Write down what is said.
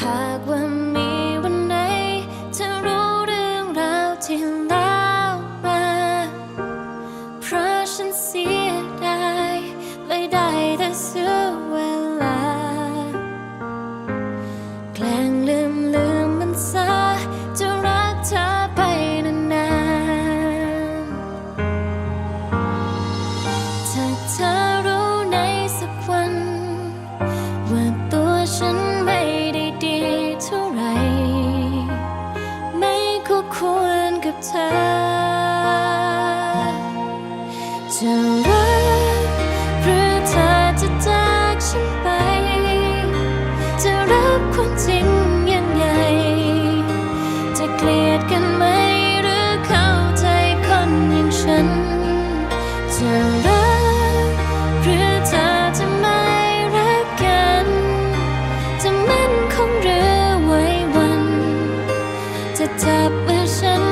Hagwan จะรักหรือเธอจะจากฉันไป จะรับความจริงยังไง จะเกลียดกันไหมหรือเข้าใจคนอย่างฉัน จะรักหรือเธอจะไม่รักกัน จะม่นคงหรือไว้วนจะจับมือฉัน